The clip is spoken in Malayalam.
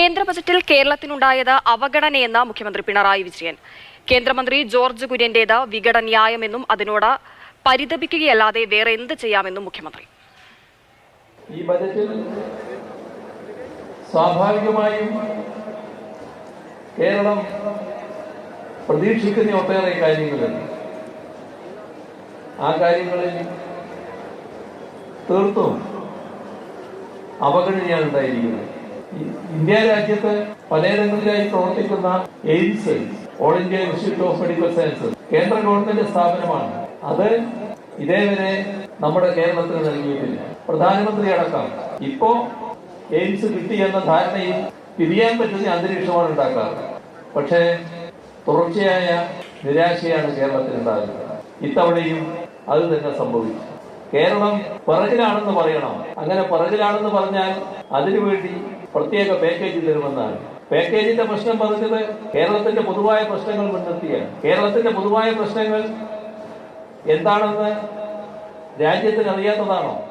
കേന്ദ്ര ബജറ്റിൽ കേരളത്തിനുണ്ടായത് അവഗണനയെന്ന് മുഖ്യമന്ത്രി പിണറായി വിജയൻ. കേന്ദ്രമന്ത്രി ജോർജ് കുര്യന്റേത് വിഘടന്യായമെന്നും അതിനോട് പരിതപിക്കുകയല്ലാതെ വേറെ എന്ത് ചെയ്യാമെന്നും മുഖ്യമന്ത്രി. ഈ ബജറ്റിൽ സ്വാഭാവികമായും കേരളം പ്രതീക്ഷിക്കുന്ന ഒട്ടേറെ കാര്യങ്ങളുണ്ട്. ആ കാര്യങ്ങളിൽ തീർത്തും അവഗണനയാണ് ഉണ്ടായിരിക്കുന്നത്. ഇന്ത്യ രാജ്യത്ത് പലയിടങ്ങളിലായി പ്രവർത്തിക്കുന്ന AIIMS all India institute of medical sciences കേന്ദ്ര ഗവൺമെന്റ് സ്ഥാപനമാണ്. അത് ഇതേവരെ നമ്മുടെ കേരളത്തിന് നൽകിയിട്ടില്ല. പ്രധാനമന്ത്രി അടക്കം. ഇപ്പോ എയിംസ് കിട്ടി എന്ന ധാരണയിൽ പിരിയാൻ പറ്റുന്ന അന്തരീക്ഷമാണ് ഉണ്ടാക്കാറ്. പക്ഷേ തുടർച്ചയായ നിരാശയാണ് കേരളത്തിൽ ഉണ്ടാകുന്നത് ഇത്തവണയും അത് തന്നെ സംഭവിച്ചു. കേരളം പിറകിലാണെന്ന് പറയണം. അങ്ങനെ പിറകിലാണെന്ന് പറഞ്ഞാൽ അതിനുവേണ്ടി പ്രത്യേക പാക്കേജ് തരുമെന്നാണ്. പാക്കേജിന്റെ പ്രശ്നം പറഞ്ഞത് കേരളത്തിന്റെ പൊതുവായ പ്രശ്നങ്ങൾ മുൻനിർത്തിയാണ്. കേരളത്തിന്റെ പൊതുവായ പ്രശ്നങ്ങൾ എന്താണെന്ന് രാജ്യത്തിന് അറിയാത്തതാണോ?